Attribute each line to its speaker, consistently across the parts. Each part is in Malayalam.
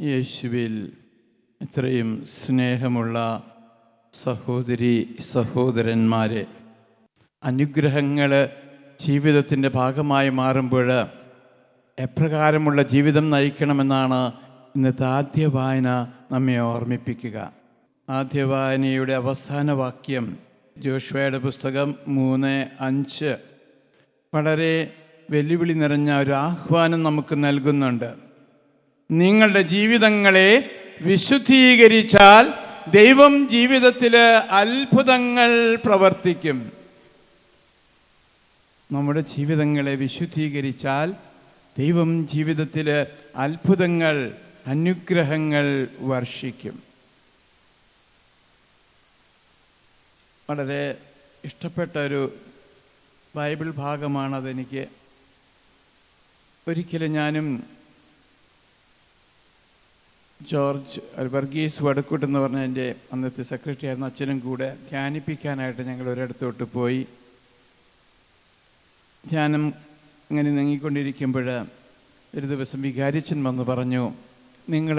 Speaker 1: യേശുവിൽ ഇത്രയും സ്നേഹമുള്ള സഹോദരി സഹോദരന്മാരെ അനുഗ്രഹങ്ങൾ ജീവിതത്തിന്റെ ഭാഗമായി മാറുമ്പോൾ എപ്രകാരമുള്ള ജീവിതം നയിക്കണമെന്നാണ് ഇന്നത്തെ ആദ്യ വായന നമ്മെ ഓർമ്മിപ്പിക്കുക. ആദ്യ വായനയുടെ അവസാന വാക്യം ജോഷ്വയുടെ പുസ്തകം മൂന്ന് അഞ്ച്. വളരെ വെല്ലുവിളി നിറഞ്ഞ ഒരു ആഹ്വാനം നമുക്ക് നൽകുന്നുണ്ട്. നിങ്ങളുടെ ജീവിതങ്ങളെ വിശുദ്ധീകരിച്ചാൽ ദൈവം ജീവിതത്തിൽ അത്ഭുതങ്ങൾ പ്രവർത്തിക്കും. നമ്മുടെ ജീവിതങ്ങളെ വിശുദ്ധീകരിച്ചാൽ ദൈവം ജീവിതത്തിൽ അത്ഭുതങ്ങൾ അനുഗ്രഹങ്ങൾ വർഷിക്കും. വളരെ ഇഷ്ടപ്പെട്ട ഒരു ബൈബിൾ ഭാഗമാണതെനിക്ക്. ഒരിക്കലും ഞാനും ജോർജ് വർഗീസ് വടക്കൂട്ട് എന്ന് പറഞ്ഞ എന്റെ അന്നത്തെ സെക്രട്ടറി ആയിരുന്ന. അച്ഛനും കൂടെ ധ്യാനിപ്പിക്കാനായിട്ട് ഞങ്ങൾ ഒരിടത്തോട്ട് പോയി. ധ്യാനം അങ്ങനെ നീങ്ങിക്കൊണ്ടിരിക്കുമ്പോൾ ഒരു ദിവസം വികാരിച്ചൻ വന്ന് പറഞ്ഞു നിങ്ങൾ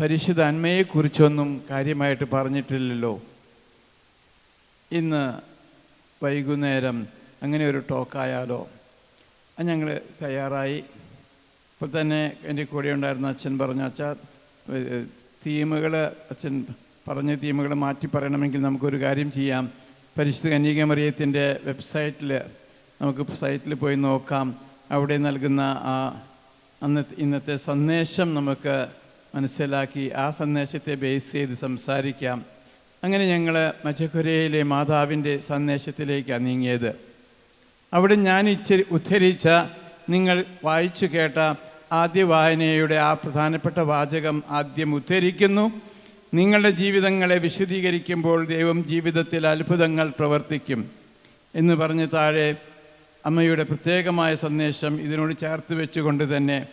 Speaker 1: പരിശുദ്ധ അന്മയെക്കുറിച്ചൊന്നും കാര്യമായിട്ട് പറഞ്ഞിട്ടില്ലല്ലോ. ഇന്ന് വൈകുന്നേരം അങ്ങനെ ഒരു ടോക്കായാലോ ഞങ്ങൾ തയ്യാറായി. ഇപ്പോൾ തന്നെ എന്റെ കൂടെ ഉണ്ടായിരുന്ന അച്ഛൻ പറഞ്ഞു അച്ഛാ തീമുകൾ അച്ഛൻ പറഞ്ഞ തീമുകൾ മാറ്റി പറയണമെങ്കിൽ നമുക്കൊരു കാര്യം ചെയ്യാം. പരിശുദ്ധ കന്യകമറിയത്തിന്റെ വെബ്സൈറ്റിൽ നമുക്ക് സൈറ്റിൽ പോയി നോക്കാം. അവിടെ നൽകുന്ന ആ അന്ന് ഇന്നത്തെ സന്ദേശം നമുക്ക് മനസ്സിലാക്കി ആ സന്ദേശത്തെ ബേസ് ചെയ്ത് സംസാരിക്കാം. അങ്ങനെ ഞങ്ങൾ മച്ചക്കുരയിലെ മാതാവിന്റെ സന്ദേശത്തിലേക്കാണ് നീങ്ങിയത്. അവിടെ ഞാൻ ഇച്ചിരി ഉദ്ധരിച്ച നിങ്ങൾ വായിച്ചു കേട്ട ആദ്യ വായനയുടെ ആ പ്രധാനപ്പെട്ട വാചകം ആദ്യം ഉദ്ധരിക്കുന്നു. നിങ്ങളുടെ ജീവിതങ്ങളെ വിശദീകരിക്കുമ്പോൾ ദൈവം ജീവിതത്തിൽ അത്ഭുതങ്ങൾ പ്രവർത്തിക്കും. എന്ന് പറഞ്ഞ് താഴെ അമ്മയുടെ പ്രത്യേകമായ സന്ദേശം ഇതിനോട് ചേർത്ത് വെച്ചുകൊണ്ട് തന്നെ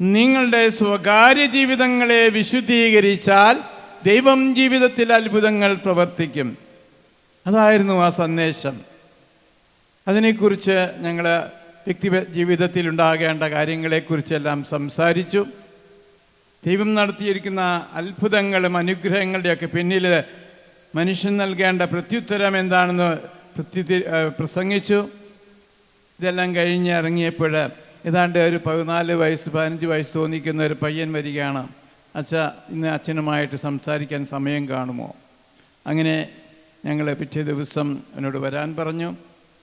Speaker 1: നിങ്ങളുടെ സ്വകാര്യ ജീവിതങ്ങളെ വിശുദ്ധീകരിച്ചാൽ ദൈവം ജീവിതത്തിൽ അത്ഭുതങ്ങൾ പ്രവർത്തിക്കും. അതായിരുന്നു ആ സന്ദേശം. അതിനെക്കുറിച്ച് ഞങ്ങൾ വ്യക്തി ജീവിതത്തിൽ ഉണ്ടാകേണ്ട കാര്യങ്ങളെക്കുറിച്ചെല്ലാം സംസാരിച്ചു. ദൈവം നടത്തിയിരിക്കുന്ന അത്ഭുതങ്ങളും അനുഗ്രഹങ്ങളുടെയൊക്കെ പിന്നിൽ മനുഷ്യൻ നൽകേണ്ട പ്രത്യുത്തരം എന്താണെന്ന് പ്രത്യുത്തി പ്രസംഗിച്ചു. ഇതെല്ലാം കഴിഞ്ഞ് ഇറങ്ങിയപ്പോൾ ഏതാണ്ട് ഒരു പതിനാല് വയസ്സ് പതിനഞ്ച് വയസ്സ് തോന്നിക്കുന്ന ഒരു പയ്യൻ വരികയാണ്. അച്ഛ ഇന്ന് അച്ഛനുമായിട്ട് സംസാരിക്കാൻ സമയം കാണുമോ? അങ്ങനെ ഞങ്ങൾ പിറ്റേ ദിവസം എന്നോട് വരാൻ പറഞ്ഞു.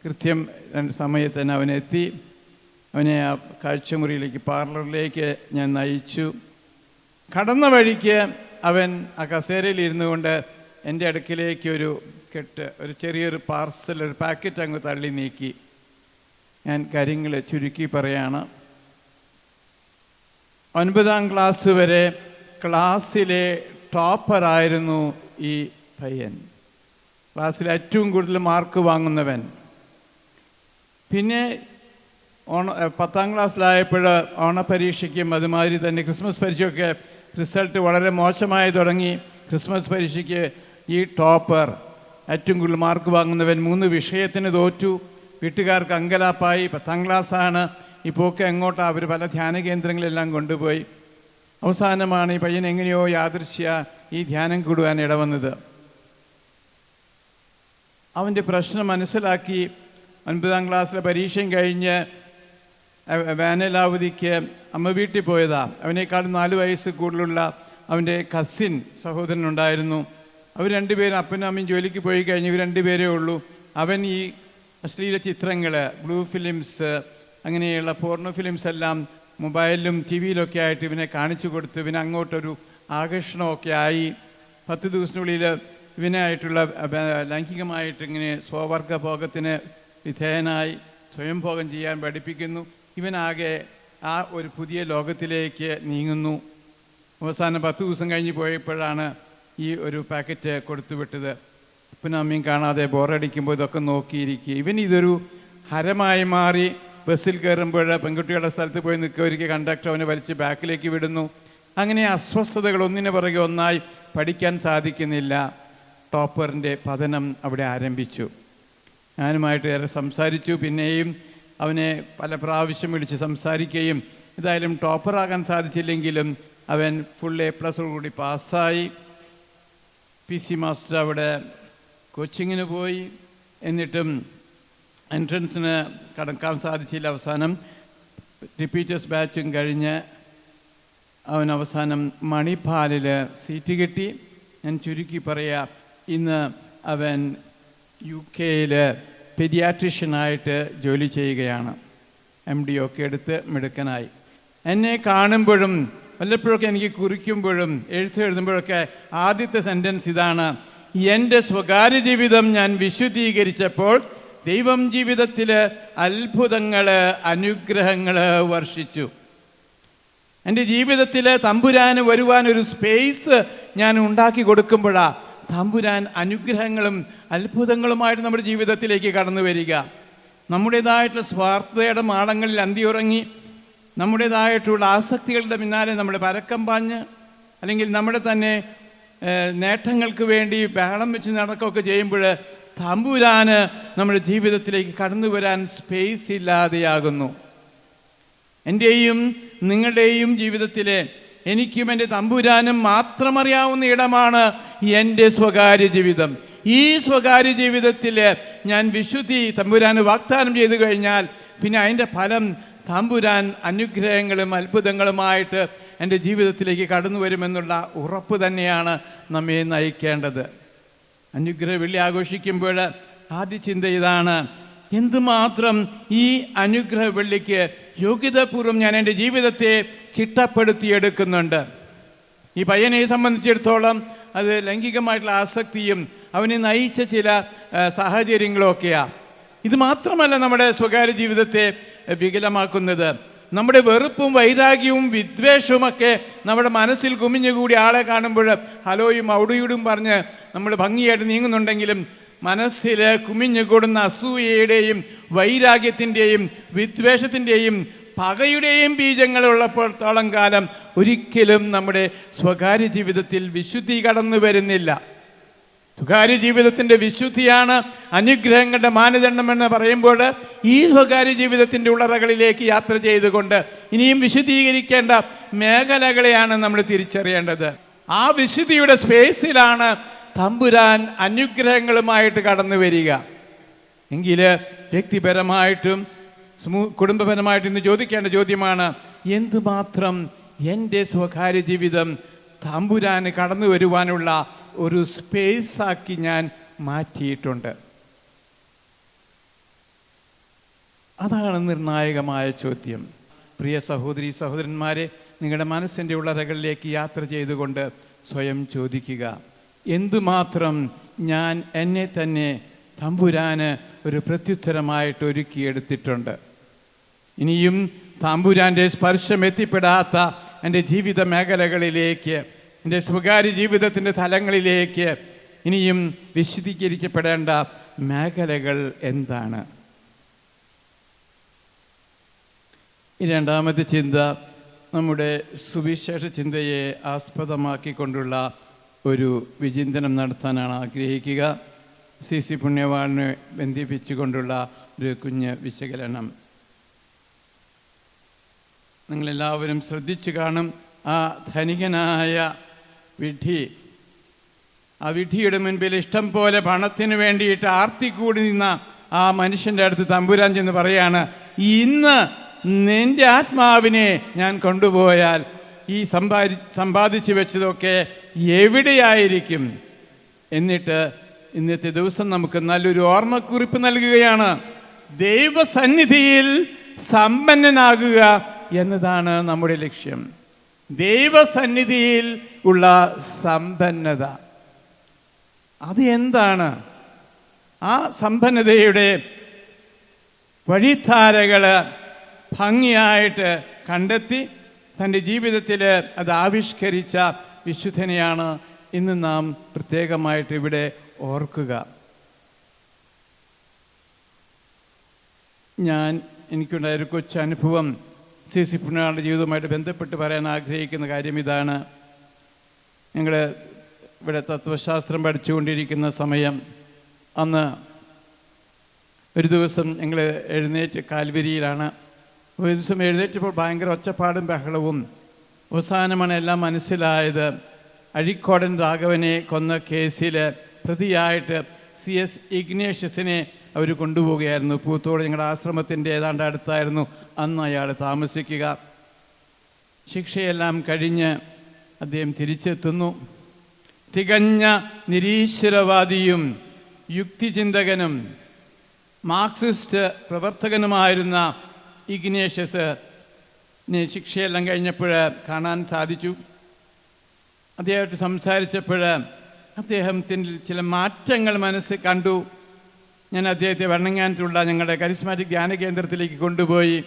Speaker 1: കൃത്യം രണ്ട് സമയത്ത് തന്നെ അവനെത്തി. അവനെ ആ കാഴ്ചമുറിയിലേക്ക് പാർലറിലേക്ക് ഞാൻ നയിച്ചു. കടന്ന വഴിക്ക് അവൻ ആ കസേരയിൽ ഇരുന്നു കൊണ്ട് എന്റെ അടുക്കിലേക്ക് ഒരു കെട്ട് ഒരു ചെറിയൊരു പാർസൽ ഒരു പാക്കറ്റ് അങ്ങ് തള്ളി നീക്കി. ഞാൻ കാര്യങ്ങൾ ചുരുക്കി പറയാണ്. ഒൻപതാം ക്ലാസ് വരെ ക്ലാസ്സിലെ ടോപ്പറായിരുന്നു ഈ പയ്യൻ. ക്ലാസ്സിൽ ഏറ്റവും കൂടുതൽ മാർക്ക് വാങ്ങുന്നവൻ. പിന്നെ ഓണ പത്താം ക്ലാസ്സിലായപ്പോൾ ഓണപരീക്ഷയ്ക്കും അതുമാതിരി തന്നെ ക്രിസ്മസ് പരീക്ഷയൊക്കെ റിസൾട്ട് വളരെ മോശമായി തുടങ്ങി. ക്രിസ്മസ് പരീക്ഷയ്ക്ക് ഈ ടോപ്പർ ഏറ്റവും കൂടുതൽ മാർക്ക് വാങ്ങുന്നവൻ മൂന്ന് വിഷയത്തിന് തോറ്റു. വീട്ടുകാർക്ക് അങ്കലാപ്പായി. പത്താം ക്ലാസ്സാണ്. ഇപ്പോൾ ഒക്കെ എങ്ങോട്ടാണ് അവർ പല ധ്യാന കേന്ദ്രങ്ങളെല്ലാം കൊണ്ടുപോയി. അവസാനമാണ് ഈ പയ്യൻ എങ്ങനെയോ യാദൃശ്യ ഈ ധ്യാനം കൂടുവാൻ ഇടവന്നത്. അവന്റെ പ്രശ്നം മനസ്സിലാക്കി ഒൻപതാം ക്ലാസ്സിലെ പരീക്ഷയും കഴിഞ്ഞ് വേനലാവധിക്ക് അമ്മ വീട്ടിൽ പോയതാ. അവനേക്കാൾ നാല് വയസ്സ് കൂടുതലുള്ള അവന്റെ കസിൻ സഹോദരൻ ഉണ്ടായിരുന്നു. അവർ രണ്ടുപേരും അപ്പനും അമ്മയും ജോലിക്ക് പോയി കഴിഞ്ഞ് ഇവർ രണ്ടുപേരേ ഉള്ളൂ. അവൻ ഈ അശ്ലീല ചിത്രങ്ങൾ ബ്ലൂ ഫിലിംസ് അങ്ങനെയുള്ള പോർണോ ഫിലിംസ് എല്ലാം മൊബൈലിലും ടി വിയിലൊക്കെ ആയിട്ട് ഇവനെ കാണിച്ചു കൊടുത്ത് ഇവനെ അങ്ങോട്ടൊരു ആകർഷണമൊക്കെ ആയി. പത്ത് ദിവസത്തിനുള്ളിൽ ഇവനായിട്ടുള്ള ലൈംഗികമായിട്ട് ഇങ്ങനെ സ്വവർഗ ഭോഗത്തിന് വിധേയനായി സ്വയംഭോഗം ചെയ്യാൻ പഠിപ്പിക്കുന്നു. ഇവനാകെ ആ ഒരു പുതിയ ലോകത്തിലേക്ക് നീങ്ങുന്നു. അവസാനം പത്ത് ദിവസം കഴിഞ്ഞ് പോയപ്പോഴാണ് ഈ ഒരു പാക്കറ്റ് കൊടുത്തുവിട്ടത്. അപ്പനും അമ്മയും കാണാതെ ബോറടിക്കുമ്പോൾ ഇതൊക്കെ നോക്കിയിരിക്കുക. ഇവൻ ഇതൊരു ഹരമായി മാറി ബസ്സിൽ കയറുമ്പോൾ പെൺകുട്ടികളുടെ സ്ഥലത്ത് പോയി നിൽക്കുക കണ്ടക്ടർ അവനെ വലിച്ച് ബാക്കിലേക്ക് വിടുന്നു. അങ്ങനെ അസ്വസ്ഥതകൾ ഒന്നിന് പുറകെ ഒന്നായി പഠിക്കാൻ സാധിക്കുന്നില്ല. ടോപ്പറിന്റെ പതനം അവിടെ ആരംഭിച്ചു. ഞാനുമായിട്ട് ഏറെ സംസാരിച്ചു. പിന്നെയും അവനെ പല പ്രാവശ്യം വിളിച്ച് സംസാരിക്കുകയും ഏതായാലും ടോപ്പറാകാൻ സാധിച്ചില്ലെങ്കിലും അവൻ ഫുൾ എ പ്ലസോടുകൂടി പാസ്സായി പി സി മാസ്റ്റർ അവിടെ കോച്ചിങ്ങിന് പോയി. എന്നിട്ടും എൻട്രൻസിന് കടക്കാൻ സാധിച്ചില്ല അവസാനം. റിപ്പീറ്റേഴ്സ് ബാച്ചും കഴിഞ്ഞ് അവൻ അവസാനം മണിപ്പാലിൽ സീറ്റ് കിട്ടി. ഞാൻ ചുരുക്കി പറയാം ഇന്ന് അവൻ യു കെയിൽ പെരിയാട്രിഷ്യനായിട്ട് ജോലി ചെയ്യുകയാണ്. എം ഡി ഒക്കെ എടുത്ത് മിടുക്കനായി. എന്നെ കാണുമ്പോഴും വല്ലപ്പോഴൊക്കെ എനിക്ക് കുറിക്കുമ്പോഴും എഴുത്ത് എഴുതുമ്പോഴൊക്കെ ആദ്യത്തെ സെന്റൻസ് ഇതാണ് എന്റെ സ്വകാര്യ ജീവിതം ഞാൻ വിശുദ്ധീകരിച്ചപ്പോൾ ദൈവം ജീവിതത്തിൽ അത്ഭുതങ്ങൾ അനുഗ്രഹങ്ങൾ വർഷിച്ചു. എന്റെ ജീവിതത്തിൽ തമ്പുരാന് വരുവാനൊരു സ്പേസ് ഞാൻ ഉണ്ടാക്കി കൊടുക്കുമ്പോഴാ തമ്പുരാൻ അനുഗ്രഹങ്ങളും അത്ഭുതങ്ങളുമായിട്ട് നമ്മുടെ ജീവിതത്തിലേക്ക് കടന്നു വരിക. നമ്മുടേതായിട്ടുള്ള സ്വാർത്ഥതയുടെ മാളങ്ങളിൽ അന്തിയുറങ്ങി നമ്മുടേതായിട്ടുള്ള ആസക്തികളുടെ പിന്നാലെ നമ്മൾ പരക്കം പാഞ്ഞ് അല്ലെങ്കിൽ നമ്മുടെ തന്നെ നേട്ടങ്ങൾക്ക് വേണ്ടി ബഹളം വെച്ച് നടക്കുകയൊക്കെ ചെയ്യുമ്പോൾ തമ്പുരാന് നമ്മുടെ ജീവിതത്തിലേക്ക് കടന്നു വരാൻ സ്പേസ് ഇല്ലാതെയാകുന്നു. എന്റെയും നിങ്ങളുടെയും ജീവിതത്തിലെ എനിക്കും എന്റെ തമ്പുരാനും മാത്രം അറിയാവുന്ന ഇടമാണ് എന്റെ സ്വകാര്യ ജീവിതം. ഈ സ്വകാര്യ ജീവിതത്തിൽ ഞാൻ വിശുദ്ധി തമ്പുരാന് വാഗ്ദാനം ചെയ്തു കഴിഞ്ഞാൽ പിന്നെ അതിന്റെ ഫലം തമ്പുരാൻ അനുഗ്രഹങ്ങളും അത്ഭുതങ്ങളുമായിട്ട് എന്റെ ജീവിതത്തിലേക്ക് കടന്നു വരുമെന്നുള്ള ഉറപ്പ് തന്നെയാണ് നമ്മെ നയിക്കേണ്ടത്. അനുഗ്രഹ വെള്ളി ആഘോഷിക്കുമ്പോൾ ആദ്യ ചിന്ത ഇതാണ് എന്തുമാത്രം ഈ അനുഗ്രഹ വെള്ളിക്ക് യോഗ്യതാപൂർവം ഞാൻ എന്റെ ജീവിതത്തെ ചിട്ടപ്പെടുത്തിയെടുക്കുന്നുണ്ട്. ഈ പയ്യനെ സംബന്ധിച്ചിടത്തോളം അത് ലൈംഗികമായിട്ടുള്ള ആസക്തിയും അവനെ നയിച്ച ചില സാഹചര്യങ്ങളൊക്കെയാണ് ഇത് മാത്രമല്ല നമ്മുടെ സ്വകാര്യ ജീവിതത്തെ വികലമാക്കുന്നത്. നമ്മുടെ വെറുപ്പും വൈരാഗ്യവും വിദ്വേഷവുമൊക്കെ നമ്മുടെ മനസ്സിൽ കുമിഞ്ഞുകൂടി ആളെ കാണുമ്പോൾ ഹലോയും ഔടിയുടും പറഞ്ഞ് നമ്മൾ ഭംഗിയായിട്ട് നീങ്ങുന്നുണ്ടെങ്കിലും മനസ്സിൽ കുമിഞ്ഞുകൂടുന്ന അസൂയയുടെയും വൈരാഗ്യത്തിന്റെയും വിദ്വേഷത്തിന്റെയും പകയുടെയും ബീജങ്ങൾ ഉള്ളപ്പോഴത്തോളം കാലം ഒരിക്കലും നമ്മുടെ സ്വകാര്യ ജീവിതത്തിൽ വിശുദ്ധി കടന്നു വരുന്നില്ല. സ്വകാര്യ ജീവിതത്തിന്റെ വിശുദ്ധിയാണ് അനുഗ്രഹങ്ങളുടെ മാനദണ്ഡം എന്ന് പറയുമ്പോൾ ഈ സ്വകാര്യ ജീവിതത്തിന്റെ ഉള്ളറകളിലേക്ക് യാത്ര ചെയ്തുകൊണ്ട് ഇനിയും വിശുദ്ധീകരിക്കേണ്ട മേഖലകളെയാണ് നമ്മൾ തിരിച്ചറിയേണ്ടത്. ആ വിശുദ്ധിയുടെ സ്പേസിലാണ് തമ്പുരാൻ അനുഗ്രഹങ്ങളുമായിട്ട് കടന്നു വരിക. എങ്കിൽ വ്യക്തിപരമായിട്ടും സമൂ കുടുംബപരമായിട്ടും ഇന്ന് ചോദിക്കേണ്ട ചോദ്യമാണ് എന്തുമാത്രം എന്റെ സ്വകാര്യ ജീവിതം തമ്പുരാന് കടന്നു വരുവാനുള്ള ഒരു സ്പേസ് ആക്കി ഞാൻ മാറ്റിയിട്ടുണ്ട്. അതാണ് നിർണായകമായ ചോദ്യം. പ്രിയ സഹോദരി സഹോദരന്മാരെ നിങ്ങളുടെ മനസ്സിന്റെ ഉള്ളറകളിലേക്ക് യാത്ര ചെയ്തുകൊണ്ട് സ്വയം ചോദിക്കുക. എന്തുമാത്രം ഞാൻ എന്നെ തന്നെ തമ്പുരാന് ഒരു പ്രത്യുത്തരമായിട്ട് ഒരുക്കിയെടുത്തിട്ടുണ്ട്. ഇനിയും തമ്പുരാന്റെ സ്പർശം എത്തിപ്പെടാത്ത എന്റെ ജീവിത മേഖലകളിലേക്ക് എന്റെ സ്വകാര്യ ജീവിതത്തിന്റെ തലങ്ങളിലേക്ക് ഇനിയും വിശദീകരിക്കപ്പെടേണ്ട മേഖലകൾ എന്താണ്? രണ്ടാമത്തെ ചിന്ത നമ്മുടെ സുവിശേഷ ചിന്തയെ ആസ്പദമാക്കിക്കൊണ്ടുള്ള ഒരു വിചിന്തനം നടത്താനാണ് ആഗ്രഹിക്കുക. സി സി പുണ്യവാളിനെ ബന്ധിപ്പിച്ചുകൊണ്ടുള്ള ഒരു കുഞ്ഞ് വിശകലനം. നിങ്ങളെല്ലാവരും ശ്രദ്ധിച്ചു കാണും ആ ധനികനായ വിഡ്ഢി ആ വിഡ്ഢിയുടെ മുൻപിൽ ഇഷ്ടം പോലെ പണത്തിന് വേണ്ടിയിട്ട് ആർത്തി കൂടി നിന്ന ആ മനുഷ്യന്റെ അടുത്ത് തമ്പുരാൻ ചെന്ന് പറയാണ് ഇന്ന് നിന്റെ ആത്മാവിനെ ഞാൻ കൊണ്ടുപോയാൽ ഈ സമ്പാദി സമ്പാദിച്ചു വെച്ചതൊക്കെ എവിടെയായിരിക്കും? എന്നിട്ട് ഇന്നത്തെ ദിവസം നമുക്ക് നല്ലൊരു ഓർമ്മക്കുറിപ്പ് നൽകുകയാണ്. ദൈവസന്നിധിയിൽ സമ്പന്നനാകുക എന്നതാണ് നമ്മുടെ ലക്ഷ്യം. ദൈവസന്നിധിയിൽ ഉള്ള സമ്പന്നത. അത് എന്താണ്? ആ സമ്പന്നതയുടെ വഴിധാരകൾ ഭംഗിയായിട്ട് കണ്ടെത്തി തന്റെ ജീവിതത്തിൽ അത് ആവിഷ്കരിച്ച വിശുദ്ധനെയാണ് ഇന്ന് നാം പ്രത്യേകമായിട്ട് ഇവിടെ ഓർക്കുക. ഞാൻ എനിക്കുണ്ടായ ഒരു കൊച്ചു അനുഭവം സി സി പുണ്യാളുടെ ജീവിതവുമായിട്ട് ബന്ധപ്പെട്ട് പറയാൻ ആഗ്രഹിക്കുന്ന കാര്യം ഇതാണ്. ഞങ്ങൾ ഇവിടെ തത്വശാസ്ത്രം പഠിച്ചുകൊണ്ടിരിക്കുന്ന സമയം അന്ന് ഒരു ദിവസം ഞങ്ങൾ എഴുന്നേറ്റ് കാൽവരിയിലാണ്. ഒരു ദിവസം എഴുന്നേറ്റപ്പോൾ ഭയങ്കര ഒച്ചപ്പാടും ബഹളവും അവസാനമാണ് എല്ലാം മനസ്സിലായത്. അഴിക്കോടൻ രാഘവനെ കൊന്ന കേസിൽ പ്രതിയായിട്ട് സി എസ് ഇഗ്നേഷ്യസിനെ അവർ കൊണ്ടുപോവുകയായിരുന്നു. പൂത്തോട് ഞങ്ങളുടെ ആശ്രമത്തിന്റെ ഏതാണ്ട് അടുത്തായിരുന്നു. അന്ന് അയാൾ താമസിക്കുക. ശിക്ഷയെല്ലാം കഴിഞ്ഞ് അദ്ദേഹം തിരിച്ചെത്തുന്നു. തികഞ്ഞ നിരീശ്വരവാദിയും യുക്തിചിന്തകനും മാർക്സിസ്റ്റ് പ്രവർത്തകനുമായിരുന്ന ഇഗ്നേഷ്യസ് ശിക്ഷയെല്ലാം കഴിഞ്ഞപ്പോൾ കാണാൻ സാധിച്ചു. അദ്ദേഹമായിട്ട് സംസാരിച്ചപ്പോൾ അദ്ദേഹത്തിന്റെ ചില മാറ്റങ്ങൾ മനസ്സിൽ കണ്ടു. ഞാൻ അദ്ദേഹത്തെ വണ്ണങ്ങാനത്തുള്ള ഞങ്ങളുടെ കരിസ്മാറ്റിക് ധ്യാന കേന്ദ്രത്തിലേക്ക് കൊണ്ടുപോയി.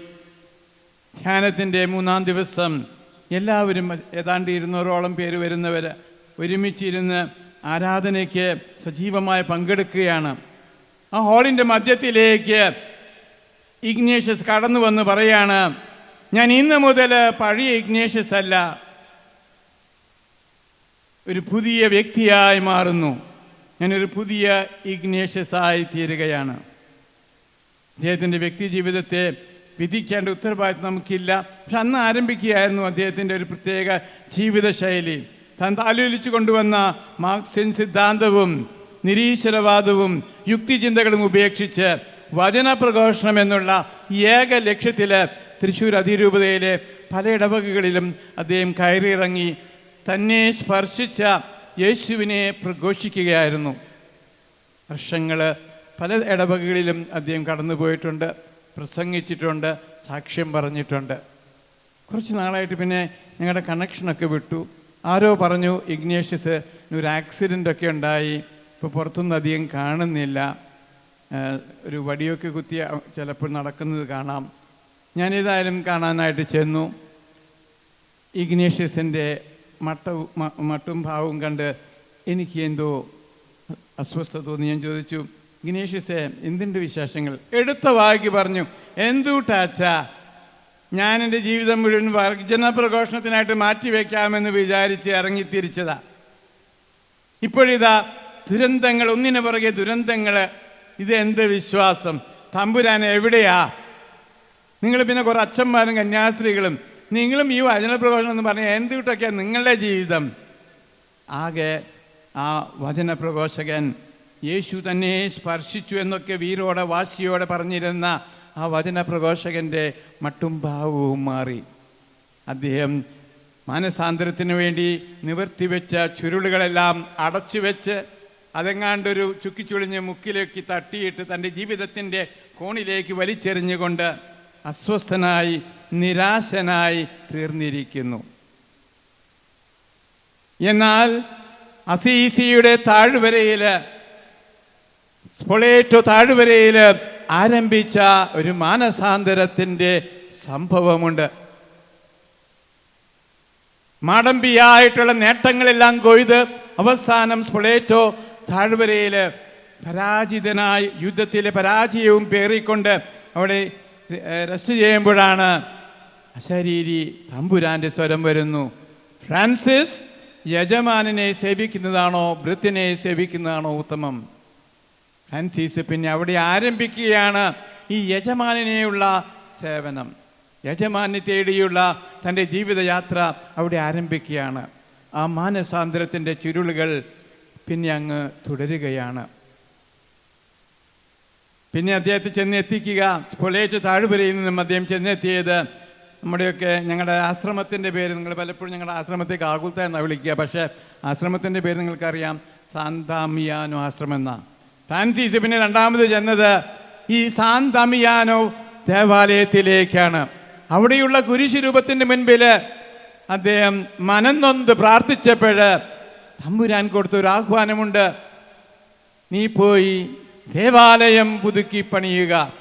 Speaker 1: ധ്യാനത്തിന്റെ മൂന്നാം ദിവസം എല്ലാവരും ഏതാണ്ട് ഇരുന്നൂറോളം പേര് വരുന്നവർ ഒരുമിച്ചിരുന്ന് ആരാധനയ്ക്ക് സജീവമായി പങ്കെടുക്കുകയാണ്. ആ ഹാളിന്റെ മധ്യത്തിലേക്ക് ഇഗ്നേഷ്യസ് കടന്നു വന്ന് പറയാണ് ഞാൻ ഇന്ന് മുതൽ പഴയ ഇഗ്നേഷ്യസ് അല്ല ഒരു പുതിയ വ്യക്തിയായി മാറുന്നു. ഞാനൊരു പുതിയ ഇഗ്നേഷ്യസ് ആയി തീരുകയാണ്. അദ്ദേഹത്തിന്റെ വ്യക്തി ജീവിതത്തെ വിധിക്കേണ്ട ഉത്തരവാദിത്വം നമുക്കില്ല. പക്ഷെ അന്ന് ആരംഭിക്കുകയായിരുന്നു അദ്ദേഹത്തിന്റെ ഒരു പ്രത്യേക ജീവിതശൈലി. താൻ താലോലിച്ചു കൊണ്ടുവന്ന മാർക്സിൻ സിദ്ധാന്തവും നിരീശ്വരവാദവും യുക്തിചിന്തകളും ഉപേക്ഷിച്ച് വചനപ്രഘോഷണം എന്നുള്ള ഏക ലക്ഷ്യത്തിൽ തൃശ്ശൂർ അതിരൂപതയിലെ പല ഇടവകകളിലും അദ്ദേഹം കയറിയിറങ്ങി തന്നെ സ്പർശിച്ച യേശുവിനെ പ്രഘോഷിക്കുകയായിരുന്നു. വർഷങ്ങൾ പല ഇടവകകളിലും അദ്ദേഹം കടന്നുപോയിട്ടുണ്ട് പ്രസംഗിച്ചിട്ടുണ്ട് സാക്ഷ്യം പറഞ്ഞിട്ടുണ്ട്. കുറച്ച് നാളായിട്ട് പിന്നെ ഞങ്ങളുടെ കണക്ഷനൊക്കെ വിട്ടു. ആരോ പറഞ്ഞു ഇഗ്നേഷ്യസ് ഒരു ആക്സിഡന്റ് ഒക്കെ ഉണ്ടായി ഇപ്പോൾ പുറത്തൊന്നും അധികം കാണുന്നില്ല. ഒരു വടിയൊക്കെ കുത്തി ചിലപ്പോൾ നടക്കുന്നത് കാണാം. ഞാനേതായാലും കാണാനായിട്ട് ചെന്നു. ഇഗ്നേഷ്യസിന്റെ മട്ടവും മട്ടും ഭാവവും കണ്ട് എനിക്ക് എന്തോ അസ്വസ്ഥ തോന്നി. ഞാൻ ചോദിച്ചു ഇഗ്നേഷ്യസെ എന്തിന്റെ വിശേഷങ്ങൾ? എടുത്ത വാക്കി പറഞ്ഞു എന്തുട്ടാച്ച ഞാൻ എന്റെ ജീവിതം മുഴുവൻ വർജന പ്രഘോഷണത്തിനായിട്ട് മാറ്റിവെക്കാമെന്ന് വിചാരിച്ച് ഇറങ്ങിത്തിരിച്ചതാ. ഇപ്പോഴിതാ ദുരന്തങ്ങൾ ഒന്നിനു പുറകെ ദുരന്തങ്ങൾ ഇത് എന്ത് വിശ്വാസം? തമ്പുരാൻ എവിടെയാ നിങ്ങൾ പിന്നെ കുറേ അച്ഛന്മാരും കന്യാസ്ത്രീകളും നിങ്ങളും ഈ വചന പ്രഘോഷണം എന്ന് പറഞ്ഞാൽ എന്തുകൊണ്ടൊക്കെയാണ് നിങ്ങളുടെ ജീവിതം? ആകെ ആ വചന പ്രഘോഷകൻ യേശു തന്നെ സ്പർശിച്ചു എന്നൊക്കെ വീരോടെ വാശിയോടെ പറഞ്ഞിരുന്ന ആ വചന പ്രഘോഷകന്റെ മട്ടും ഭാവവും മാറി. അദ്ദേഹം മാനസാന്തരത്തിന് വേണ്ടി നിവർത്തി വെച്ച ചുരുളുകളെല്ലാം അടച്ചു വെച്ച് അതെങ്ങാണ്ടൊരു ചുക്കിച്ചുളിഞ്ഞ് മുക്കിലേക്ക് തട്ടിയിട്ട് തന്റെ ജീവിതത്തിന്റെ കോണിലേക്ക് വലിച്ചെറിഞ്ഞുകൊണ്ട് അസ്വസ്ഥനായി നിരാശനായി തീർന്നിരിക്കുന്നു. എന്നാൽ അസീസിയുടെ താഴ്വരയിൽ സ്പൊളേറ്റോ താഴ്വരയിൽ ആരംഭിച്ച ഒരു മാനസാന്തരത്തിന്റെ സംഭവമുണ്ട്. മാടമ്പിയായിട്ടുള്ള നേട്ടങ്ങളെല്ലാം കൊയ്ത് അവസാനം സ്പൊളേറ്റോ താഴ്വരയിൽ പരാജിതനായി യുദ്ധത്തിലെ പരാജയവും പേറിക്കൊണ്ട് അവിടെ റെസ്റ്റ് ചെയ്യുമ്പോഴാണ് അശരീരി തമ്പുരാന്റെ സ്വരം വരുന്നു. ഫ്രാൻസിസ് യജമാനനെ സേവിക്കുന്നതാണോ ഭൃത്തിനെ സേവിക്കുന്നതാണോ ഉത്തമം? ഫ്രാൻസിസ് പിന്നെ അവിടെ ആരംഭിക്കുകയാണ് ഈ യജമാനിനെയുള്ള സേവനം. യജമാനെ തേടിയുള്ള തന്റെ ജീവിതയാത്ര അവിടെ ആരംഭിക്കുകയാണ്. ആ മാനസാന്തരത്തിന്റെ ചുരുളുകൾ പിന്നെ അങ്ങ് തുടരുകയാണ്. പിന്നെ അദ്ദേഹത്തെ ചെന്നെത്തിക്കുക പൊലേറ്റ് താഴ്വരയിൽ നിന്നും അദ്ദേഹം ചെന്നെത്തിയത് നമ്മുടെയൊക്കെ ഞങ്ങളുടെ ആശ്രമത്തിന്റെ പേര് നിങ്ങൾ പലപ്പോഴും ഞങ്ങളുടെ ആശ്രമത്തെ കാകുൽത്ത എന്നാണ് വിളിക്കുക. പക്ഷേ ആശ്രമത്തിന്റെ പേര് നിങ്ങൾക്കറിയാം. സാന്താമിയാനോ ആശ്രമം എന്നാണ് ഫ്രാൻസിസ് പിന്നെ രണ്ടാമത് ചെന്നത് ഈ സാന്താമിയാനോ ദേവാലയത്തിലേക്കാണ്. അവിടെയുള്ള കുരിശുരൂപത്തിന്റെ മുൻപിൽ അദ്ദേഹം മനന്നൊന്ത് പ്രാർത്ഥിച്ചപ്പോൾ തമ്പുരാൻ കൊടുത്ത ഒരു ആഹ്വാനമുണ്ട്. നീ പോയി ദേവാലയം പുതുക്കി പണിയുക.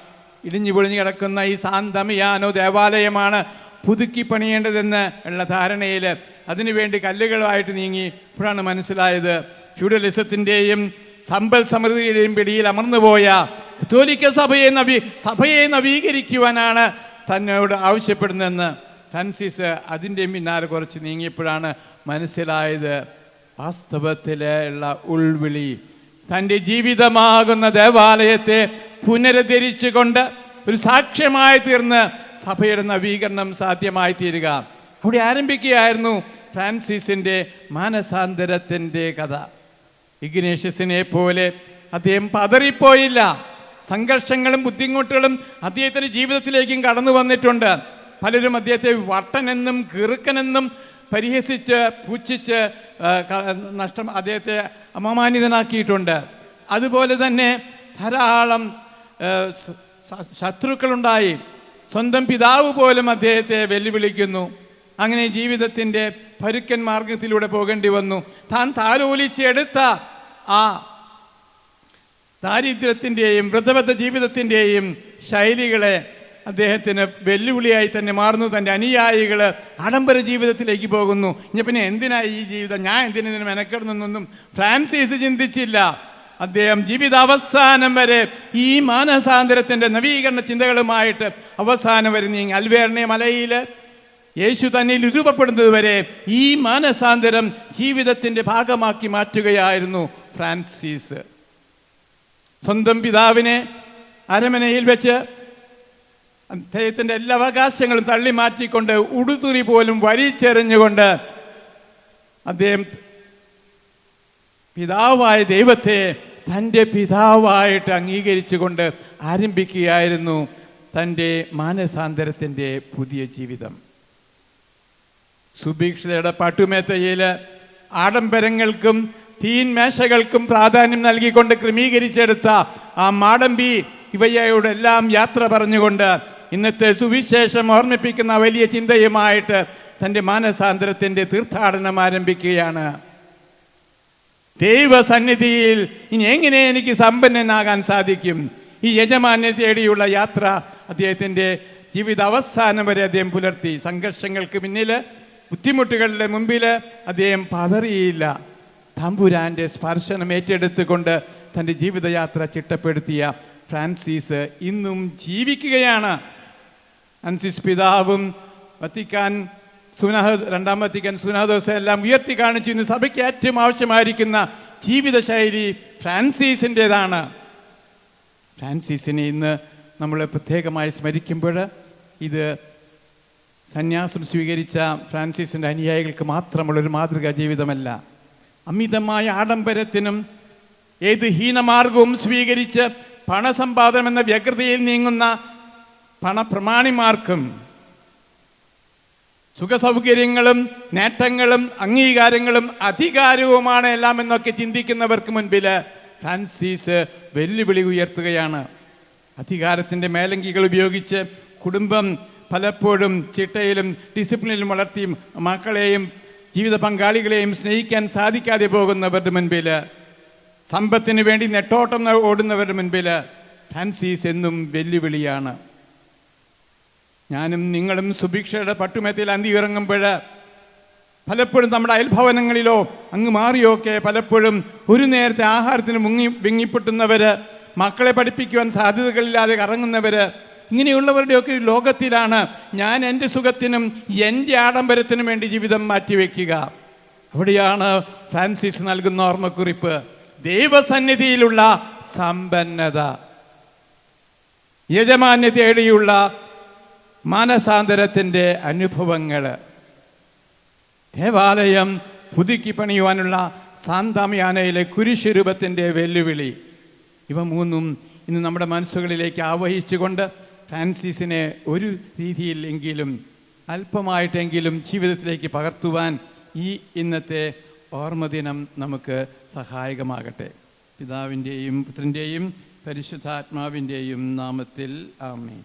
Speaker 1: ഇടിഞ്ഞു പൊളിഞ്ഞു കിടക്കുന്ന ഈ സാന്തമിയാനോ ദേവാലയമാണ് പുതുക്കി പണിയേണ്ടതെന്ന് ഉള്ള ധാരണയിൽ അതിനുവേണ്ടി കല്ലുകളുമായിട്ട് നീങ്ങി ഇപ്പോഴാണ് മനസ്സിലായത്. ഫ്യൂഡലിസത്തിന്റെയും സമ്പൽ സമൃദ്ധിയുടെയും പിടിയിൽ അമർന്നുപോയ കത്തോലിക്ക സഭയെ നവീ സഭയെ നവീകരിക്കുവാനാണ് തന്നോട് ആവശ്യപ്പെടുന്നതെന്ന് ഫ്രാൻസിസ് അതിന്റെ പിന്നാലെ കുറച്ച് നീങ്ങിയപ്പോഴാണ് മനസ്സിലായത്. വാസ്തവത്തിലുള്ള ഉൾവിളി തന്റെ ജീവിതമാകുന്ന ദേവാലയത്തെ പുനരുദ്ധരിച്ചുകൊണ്ട് ഒരു സാക്ഷ്യമായി തീർന്ന് സഭയുടെ നവീകരണം സാധ്യമായി തീരുക അവിടെ ആരംഭിക്കുകയായിരുന്നു ഫ്രാൻസിസിന്റെ മാനസാന്തരത്തിന്റെ കഥ. ഇഗ്നേഷ്യസിനെ പോലെ അദ്ദേഹം പതറിപ്പോയില്ല. സംഘർഷങ്ങളും ബുദ്ധിമുട്ടുകളും അദ്ദേഹത്തിന്റെ ജീവിതത്തിലേക്കും കടന്നു വന്നിട്ടുണ്ട്. പലരും അദ്ദേഹത്തെ വട്ടനെന്നും കിറുക്കനെന്നും പരിഹസിച്ച് പുച്ഛിച്ച് നഷ്ടം അദ്ദേഹത്തെ അപമാനിതനാക്കിയിട്ടുണ്ട്. അതുപോലെ തന്നെ ധാരാളം ശത്രുക്കളുണ്ടായി. സ്വന്തം പിതാവ് പോലും അദ്ദേഹത്തെ വെല്ലുവിളിക്കുന്നു. അങ്ങനെ ജീവിതത്തിന്റെ പരുക്കൻ മാർഗത്തിലൂടെ പോകേണ്ടി വന്നു. താൻ താലോലിച്ചെടുത്ത ആ ദാരിദ്ര്യത്തിന്റെയും വ്രതബദ്ധ ജീവിതത്തിന്റെയും ശൈലികളെ അദ്ദേഹത്തിന് വെല്ലുവിളിയായി തന്നെ മാറുന്നു. തന്റെ അനുയായികൾ ആഡംബര ജീവിതത്തിലേക്ക് പോകുന്നു. ഇനി പിന്നെ എന്തിനാ ഈ ജീവിതം? ഞാൻ എന്തിനു മെനക്കെടുന്നൊന്നും ഫ്രാൻസിസ് ചിന്തിച്ചില്ല. അദ്ദേഹം ജീവിതാവസാനം വരെ ഈ മാനസാന്തരത്തിന്റെ നവീകരണ ചിന്തകളുമായിട്ട് അവസാനം വരെ നീങ്ങി. അൽവേറിനെ മലയിൽ യേശു തന്നെ രൂപപ്പെടുന്നത് വരെ ഈ മാനസാന്തരം ജീവിതത്തിന്റെ ഭാഗമാക്കി മാറ്റുകയായിരുന്നു ഫ്രാൻസിസ്. സ്വന്തം പിതാവിനെ അരമനയിൽ വെച്ച് അദ്ദേഹത്തിന്റെ എല്ലാ അവകാശങ്ങളും തള്ളി മാറ്റിക്കൊണ്ട് ഉടുതുരി പോലും വലിച്ചെറിഞ്ഞുകൊണ്ട് അദ്ദേഹം പിതാവായ ദൈവത്തെ തന്റെ പിതാവായിട്ട് അംഗീകരിച്ചുകൊണ്ട് ആരംഭിക്കുകയായിരുന്നു തന്റെ മാനസാന്തരത്തിന്റെ പുതിയ ജീവിതം. സുഭീക്ഷിതയുടെ പട്ടുമേത്തയിൽ ആഡംബരങ്ങൾക്കും തീൻമേശകൾക്കും പ്രാധാന്യം നൽകിക്കൊണ്ട് ക്രമീകരിച്ചെടുത്ത ആ മാടമ്പി ഇവയോടെല്ലാം യാത്ര പറഞ്ഞുകൊണ്ട് ഇന്നത്തെ സുവിശേഷം ഓർമ്മിപ്പിക്കുന്ന വലിയ ചിന്തയുമായിട്ട് തന്റെ മാനസാന്തരത്തിന്റെ തീർത്ഥാടനം ആരംഭിക്കുകയാണ്. ദൈവസന്നിധിയിൽ ഇനി എങ്ങനെ എനിക്ക് സമ്പന്നനാകാൻ സാധിക്കും? ഈ യജമാനെ തേടിയുള്ള യാത്ര അദ്ദേഹത്തിന്റെ ജീവിത അവസാനം വരെ അദ്ദേഹം പുലർത്തി. സംഘർഷങ്ങൾക്ക് പിന്നിൽ ബുദ്ധിമുട്ടുകളുടെ മുമ്പിൽ അദ്ദേഹം പതറിയില്ല. തമ്പുരാന്റെ സ്പർശനം ഏറ്റെടുത്തുകൊണ്ട് തന്റെ ജീവിതയാത്ര ചിട്ടപ്പെടുത്തിയ ഫ്രാൻസിസ് ഇന്നും ജീവിക്കുകയാണ്. ഫ്രാൻസിസ് പിതാവും വത്തിക്കാൻ സുനാഹ രണ്ടാം വത്തിക്കാൻ സുനാദോസ എല്ലാം ഉയർത്തി കാണിച്ചു. ഇന്ന് സഭയ്ക്ക് ഏറ്റവും ആവശ്യമായിരിക്കുന്ന ജീവിതശൈലി ഫ്രാൻസീസിന്റെതാണ്. ഫ്രാൻസിസിനെ ഇന്ന് നമ്മൾ പ്രത്യേകമായി സ്മരിക്കുമ്പോൾ ഇത് സന്യാസം സ്വീകരിച്ച ഫ്രാൻസിസിന്റെ അനുയായികൾക്ക് മാത്രമുള്ളൊരു മാതൃകാ ജീവിതമല്ല. അമിതമായ ആഡംബരത്തിനും ഏത് ഹീനമാർഗവും സ്വീകരിച്ച് പണസമ്പാദനം എന്ന വ്യകൃതിയിൽ നീങ്ങുന്ന പണപ്രമാണിമാർക്കും സുഖസൗകര്യങ്ങളും നേട്ടങ്ങളും അംഗീകാരങ്ങളും അധികാരവുമാണ് എല്ലാം എന്നൊക്കെ ചിന്തിക്കുന്നവർക്ക് മുൻപിൽ ഫ്രാൻസിസ് വെല്ലുവിളി ഉയർത്തുകയാണ്. അധികാരത്തിന്റെ മേലങ്കികൾ ഉപയോഗിച്ച് കുടുംബം പലപ്പോഴും ചിട്ടയിലും ഡിസിപ്ലിനിലും വളർത്തി മക്കളെയും ജീവിത പങ്കാളികളെയും സ്നേഹിക്കാൻ സാധിക്കാതെ പോകുന്നവരുടെ മുൻപിൽ സമ്പത്തിന് വേണ്ടി നെട്ടോട്ടം ഓടുന്നവരുടെ മുൻപിൽ ഫാൻസീസ് എന്നും വെല്ലുവിളിയാണ്. ഞാനും നിങ്ങളും സുഭിക്ഷയുടെ പട്ടുമെത്തയിൽ അന്തി ഇറങ്ങുമ്പോൾ പലപ്പോഴും നമ്മുടെ അയൽഭവനങ്ങളിലോ അങ്ങ് മാറിയൊക്കെ പലപ്പോഴും ഒരു നേരത്തെ ആഹാരത്തിന് മുങ്ങി വിങ്ങിപ്പൊട്ടുന്നവർ മക്കളെ പഠിപ്പിക്കുവാൻ സാധ്യതകളില്ലാതെ കറങ്ങുന്നവർ ഇങ്ങനെയുള്ളവരുടെയൊക്കെ ഒരു ലോകത്തിലാണ് ഞാൻ എന്റെ സുഖത്തിനും എന്റെ ആഡംബരത്തിനും വേണ്ടി ജീവിതം മാറ്റിവെക്കുക. അവിടെയാണ് ഫ്രാൻസിസ് നൽകുന്ന ഓർമ്മക്കുറിപ്പ്. ദൈവസന്നിധിയിലുള്ള സമ്പന്നത. യജമാന്യ തേടിയുള്ള മാനസാന്തരത്തിന്റെ അനുഭവങ്ങൾ. ദേവാലയം പുതുക്കി പണിയുവാനുള്ള സാന്താമിയാനയിലെ കുരിശുരൂപത്തിന്റെ വെല്ലുവിളി. ഇവ മൂന്നും ഇന്ന് നമ്മുടെ മനസ്സുകളിലേക്ക് ആവഹിച്ചുകൊണ്ട് ഫ്രാൻസിസിനെ ഒരു രീതിയിൽ എങ്കിലും അല്പമായിട്ടെങ്കിലും ജീവിതത്തിലേക്ക് പകർത്തുവാൻ ഈ ഇന്നത്തെ ഓർമ്മദിനം നമുക്ക് സഹായകമാകട്ടെ. പിതാവിന്റെയും പുത്രന്റെയും പരിശുദ്ധാത്മാവിന്റെയും നാമത്തിൽ ആമേ